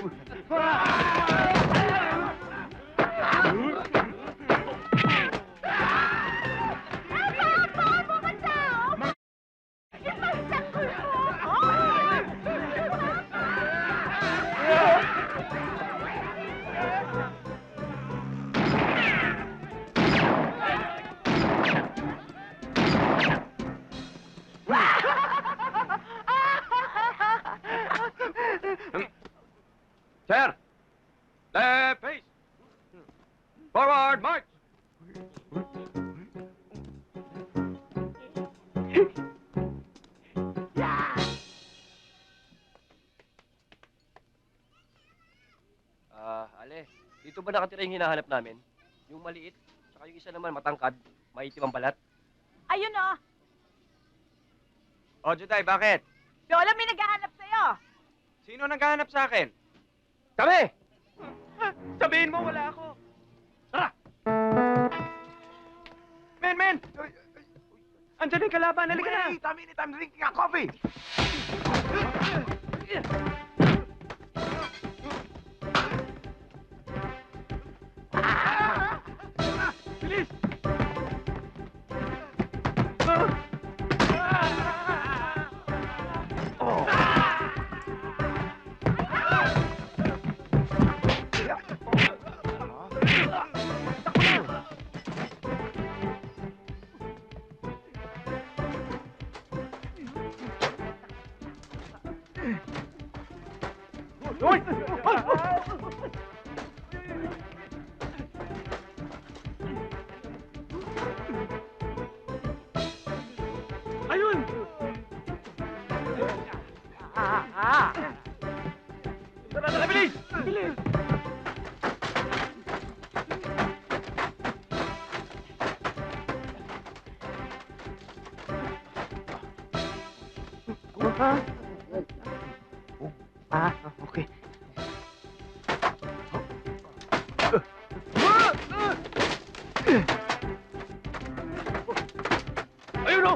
fool. Sir! Left face! Forward, march! Ah, Ale, dito ba nakatira yung hinahanap namin? Yung maliit, tsaka yung isa naman matangkad, maitim ang balat. Ayun oh. O, Juday, bakit? Lola, may naghahanap sa'yo. Sino naghahanap sa akin? Kami! Sabihin mo, wala ako. Tara! Men, men! Andiyan yung kalaban, halika na! Wait a minute, I'm drinking a coffee. Tara, tara, bilis! Bilis! Ah, okay. Ayun o!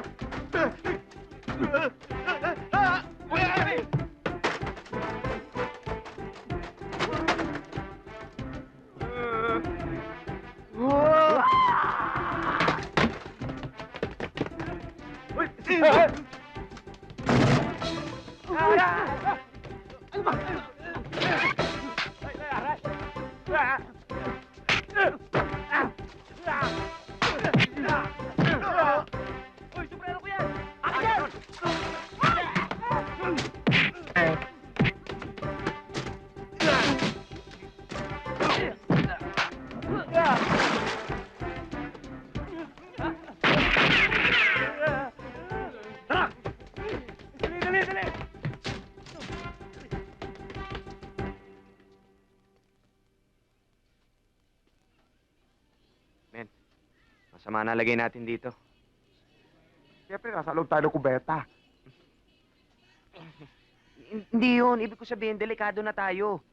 Masama na lagay natin dito. Siyempre, nasa loob tayo ng kubeta. Hindi yun. Ibig ko sabihin, delikado na tayo.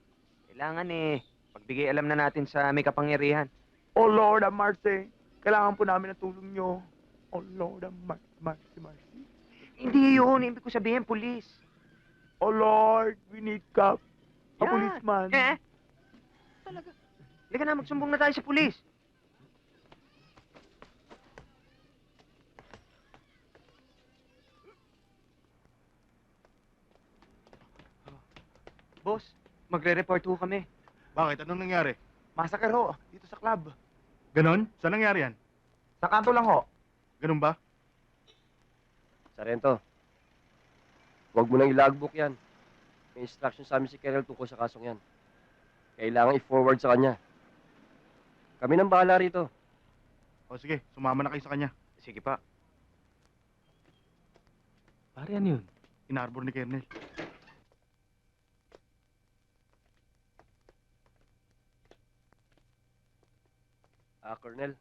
Kailangan eh, pagbigay alam na natin sa may kapangyarihan. Oh Lord, have mercy. Kailangan po namin ng tulong nyo. Oh Lord, have mercy, mercy, mercy. Hindi yun. Ibig ko sabihin, pulis. Oh Lord, we need cop. A Yan. policeman. Eh? Talaga. Halika na, magsumbong na tayo sa pulis. Boss, magre-report ho kami. Bakit? Anong nangyari? Massacre ho, dito sa club. Ganon? Saan nangyari yan? Sa kanto lang ho. Ganon ba? Sarento, huwag mo nang ilagbook yan. May instruction sa amin si Kerel tungkol sa kasong yan. Kailangan i-forward sa kanya. Kami nang bahala rito. O sige, sumama na kayo sa kanya. Sige pa. Pare, ano yun? Inarbor ni Kernel. Ah, Colonel.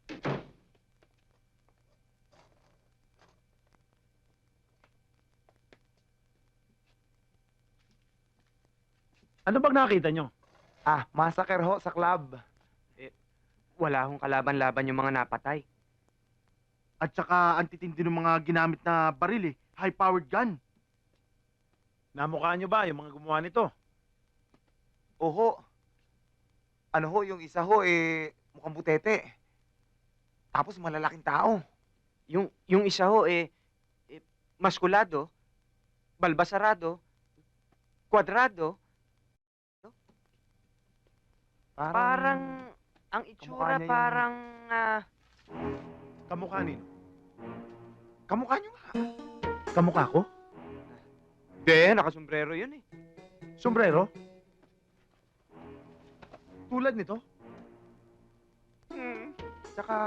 Ano bang nakita nyo? Ah, massacre ho sa club. Eh, wala hong kalaban-laban yung mga napatay. At saka, antitindi ng mga ginamit na baril eh. High-powered gun. Namukha nyo ba yung mga gumawa nito? Oho. Ano ho, yung isa ho, eh, mukhang butete. Tapos malalaking tao. Yung, yung isa ho, eh, eh maskulado, balbasarado, kwadrado, Parang... parang, ang itsura niya yung- parang, ah, Kamukha nino? Kamukha nyo nga. Kamukha ko? de, nakasombrero yun eh. Sombrero? Tulad nito? Hmm. Tsaka,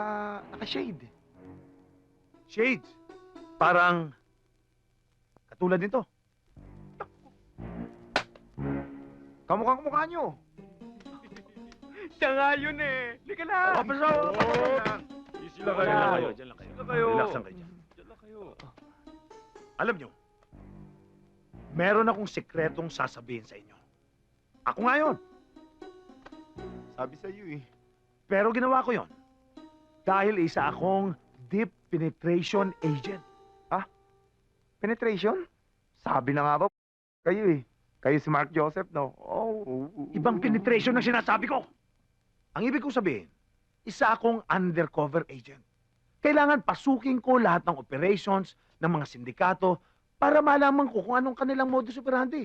naka-shade. Shades. Parang katulad nito. Kamukha kamukha nyo. Siya nga yun eh. Lika na. Easy lang kayo, dyan lang kayo, dyan lang kayo. Kayo. Relax lang kayo dyan. Dyan lang kayo. Alam nyo, meron akong sekretong sasabihin sa inyo. Ako nga yun. Sabi sa iyo eh. Pero ginawa ko yon dahil isa akong deep penetration agent. Penetration? Sabi na nga ba, kayo eh. Kayo si Mark Joseph, no? Oh. Ibang penetration ang sinasabi ko. Ang ibig kong sabihin, isa akong undercover agent. Kailangan pasukin ko lahat ng operations ng mga sindikato para malaman ko kung anong kanilang modus operandi.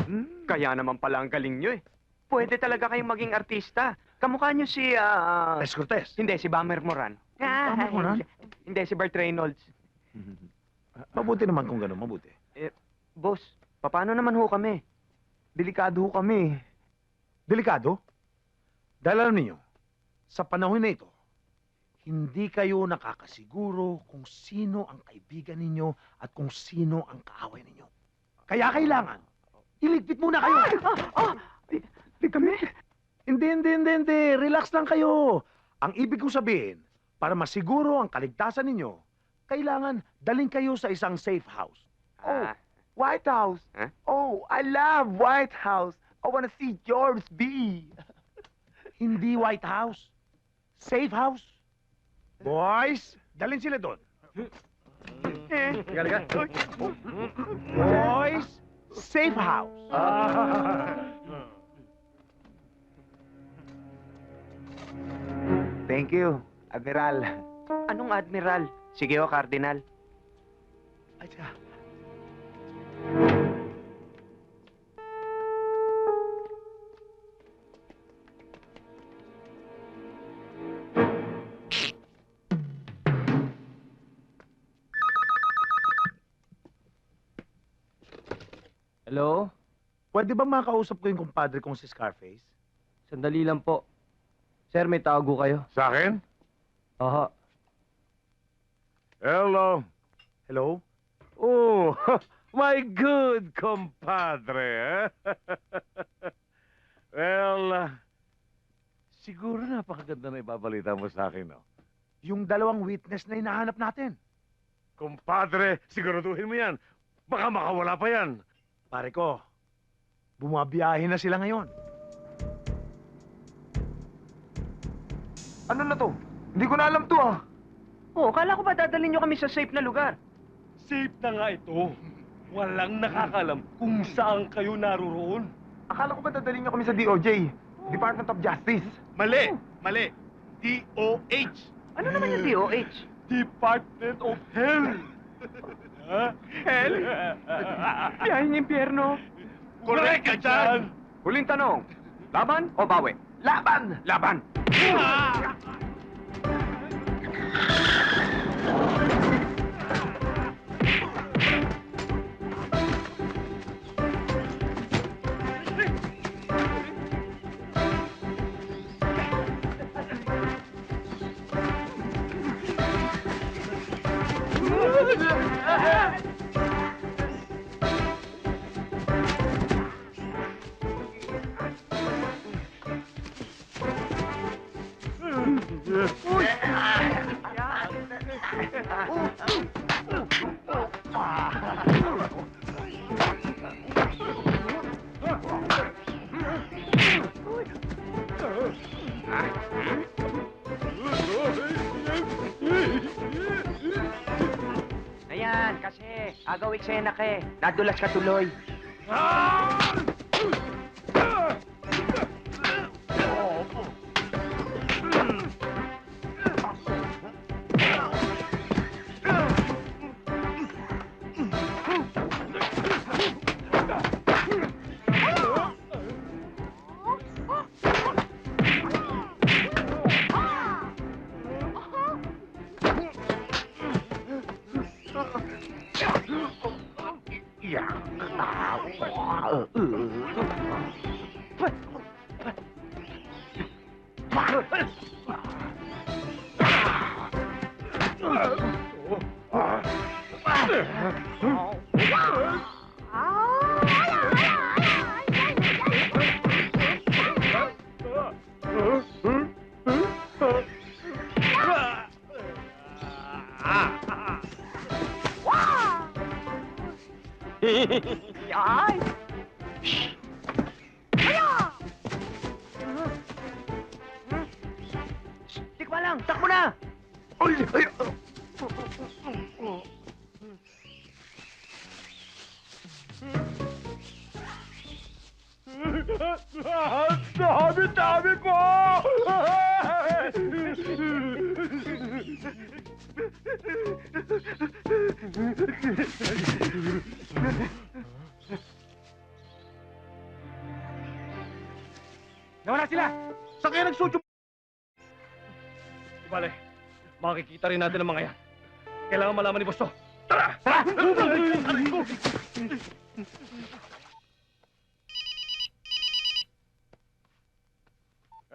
Hmm. Kaya naman pala ang galing nyo eh. Pwede talaga kayong maging artista. Kamukha nyo si, ah, Tess Cortez. hindi, si Bummer Moran. Bummer Moran? Hindi, si Burt Reynolds. Mabuti naman kung gano'n, mabuti. Boss, paano naman ho kami? Delikado ho kami. Delikado? Dahil alam ninyo, sa panahon na ito, hindi kayo nakakasiguro kung sino ang kaibigan ninyo at kung sino ang kaaway ninyo. Kaya kailangan, iligpit muna kayo. Ah, Di kami? Hindi, hindi, hindi, hindi. Relax lang kayo. Ang ibig kong sabihin, para masiguro ang kaligtasan ninyo, kailangan daling kayo sa isang safe house. Oh. Ah, White House. Huh? Oh, I love White House. I wanna see George B. Hindi White House. Safe house. Boys, dalhin sila doon. Liga, liga. Boys, safe house. Thank you, Admiral. anong admiral? Sige ho, cardinal. Ay. Hello? Pwede ba makausap ko yung kumpadre kong si Scarface? Sandali lang po. Sir, may tago kayo. Sa akin? Aha. Hello. Hello? Oh, my good compadre, eh? well, uh, siguro napakaganda na ibabalita mo sa akin, no? Yung dalawang witness na hinahanap natin. Compadre, siguraduhin mo yan. Baka makawala pa yan. Pare ko, bumabiyahe na sila ngayon. Ano na to? Hindi ko na alam to ah. Oh, kala ko ba dadalhin nyo kami sa safe na lugar? Safe na nga ito. Walang nakakalam kung saan kayo naroroon. Akala ko ba dadalhin niyo kami sa DOJ? Department of Justice. Mali! Mali! D-O-H! Ano naman yung DOH? Department of Hell! ha? Hell? Biyahe ng impyerno. Correct ka dyan! Huling tanong, laban o bawi? Laban! Laban! Ayan, agaw eksena ka eh. Nadulas ka tuloy. 好，啊，啊，Dami, dami po! Nawala sila! Saan kaya nagsudyo? Bale, makikita rin natin ang mga yan. Kailangan malaman ni Boss to. Tara! Tara!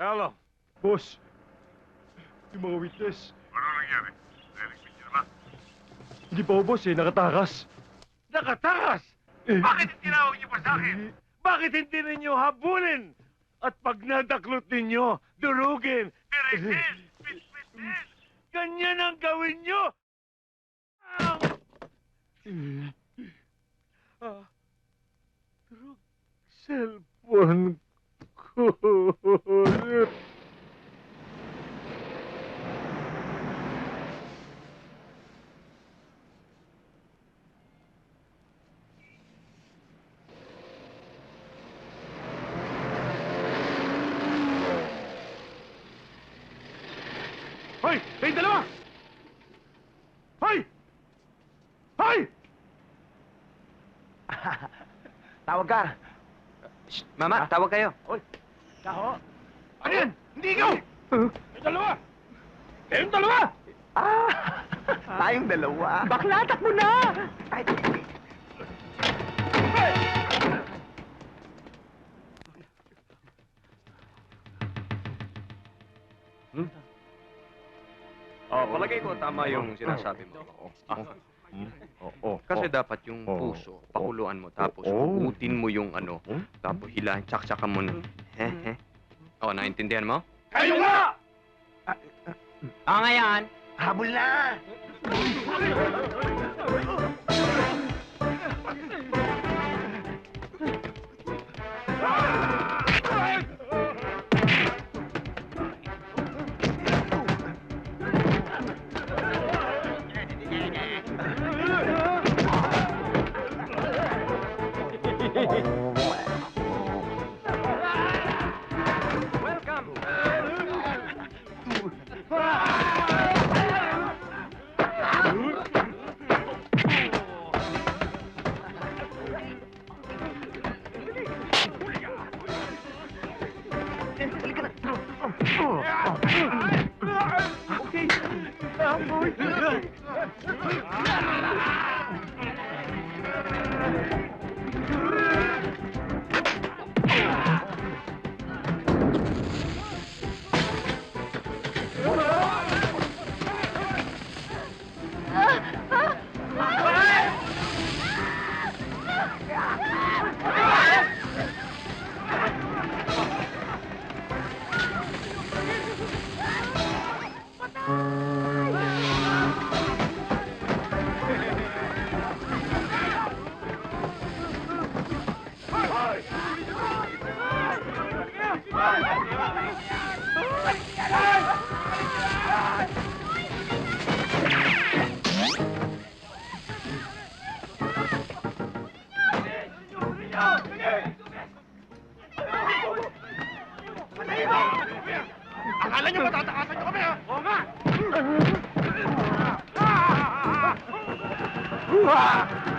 Hello. Boss, yung mga witness. Ano nangyari? Narinig niyo naman. Hindi pa ho, boss eh. Nakatakas. Nakatakas! Eh, Bakit tinawag niyo pa sa akin? Bakit hindi ninyo habulin? At pag nadaklot ninyo, durugin. Direkin! Pitpitin! Ganyan ang gawin nyo! Ah, durug, cellphone. Hoy! Kayong dalawa! Hoy! Hoy! Tawag ka. Shh, mama, tawag kayo. Kaho! Ano yan? Hindi ikaw! Kayong dalawa! Kayong dalawa! Ah! Tayong dalawa. Bakla, takbo na! Ay, Oh, palagay ko tama yung sinasabi mo. Ah, Oo. kasi dapat yung Oo. puso, pakuluan mo, tapos Oo. hugutin mo yung ano, tapos hilahin, tsak-tsakan mo na. He, he. Oh, naintindihan mo? Kayo nga! Ah, ngayon. Habol na! Okay. Akala nyo matatakasan nyo kami, ha? Oo nga! Ah!